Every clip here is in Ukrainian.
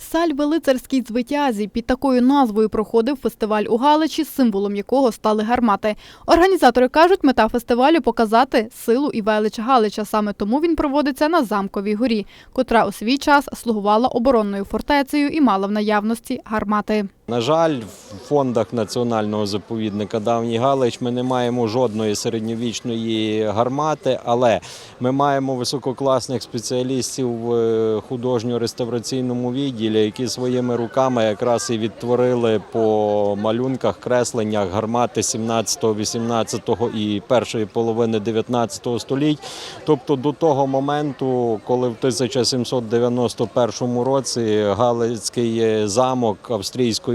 Сальви лицарській звитязі під такою назвою проходив фестиваль у Галичі, символом якого стали гармати. Організатори кажуть, мета фестивалю показати силу і велич Галича. Саме тому він проводиться на замковій горі, котра у свій час слугувала оборонною фортецею і мала в наявності гармати. На жаль, в фондах національного заповідника Давній Галич ми не маємо жодної середньовічної гармати, але ми маємо висококласних спеціалістів в е, художньо-реставраційному відділі, які своїми руками якраз і відтворили по малюнках, кресленнях гармати 17, 18 і першої половини 19 століть. Тобто до того моменту, коли в 1791 році Галицький замок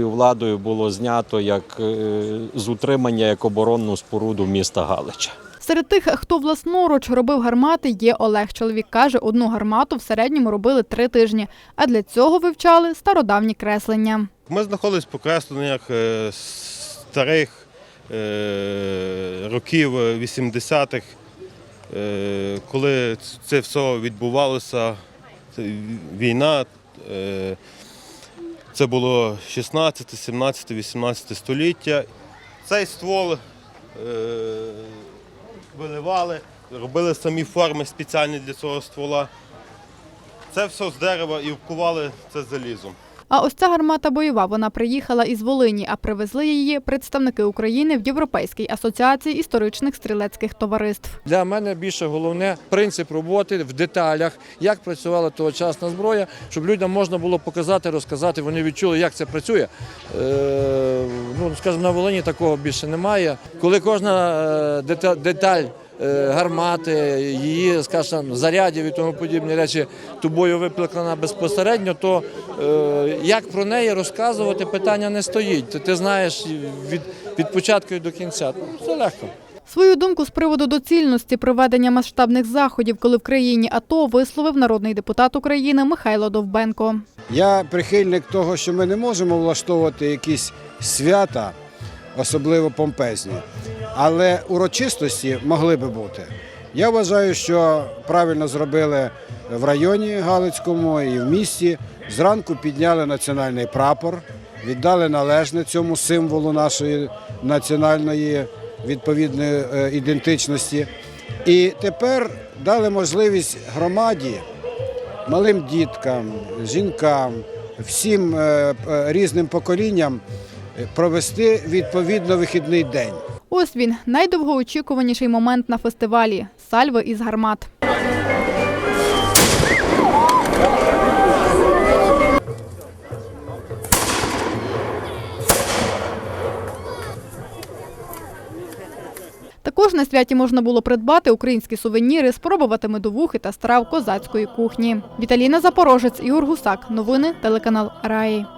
австрійською владою було знято як е, з утримання як оборонну споруду міста Галича. Серед тих, хто власноруч робив гармати, є Олег. Чоловік каже, одну гармату в середньому робили три тижні, а для цього вивчали стародавні креслення. Ми знаходились по кресленнях е, старих е, років 80-х, е, коли це все відбувалося, війна. Це було 16, 17, 18 століття. Цей ствол е, виливали, робили самі форми спеціальні для цього ствола. Це все з дерева і вкували це залізом. А ось ця гармата бойова. Вона приїхала із Волині, а привезли її представники України в Європейській асоціації історичних стрілецьких товариств. Для мене більше головне принцип роботи в деталях, як працювала тогочасна зброя, щоб людям можна було показати, розказати. Вони відчули, як це працює. Е, ну, скажімо, на Волині такого більше немає. Коли кожна е, деталь. Е, Гармати, її, скажімо, зарядів і тому подібні речі тобою викликана безпосередньо, то е, як про неї розказувати, питання не стоїть. Ти, знаєш від, від початку і до кінця. Ну, Це легко. Свою думку з приводу доцільності проведення масштабних заходів, коли в країні АТО висловив народний депутат України Михайло Довбенко. Я прихильник того, що ми не можемо влаштовувати якісь свята, особливо помпезні, але урочистості могли би бути. Я вважаю, що правильно зробили в районі Галицькому і в місті. Зранку підняли національний прапор, віддали належне цьому символу нашої національної відповідної е, ідентичності. І тепер дали можливість громаді малим діткам, жінкам, всім е, різним поколінням провести відповідно вихідний день. Ось він найдовгоочікуваніший момент на фестивалі сальви із гармат. Також на святі можна було придбати українські сувеніри, спробувати медовухи та страв козацької кухні. Віталіна Запорожець, Ігор Гусак. Новини телеканал Раї.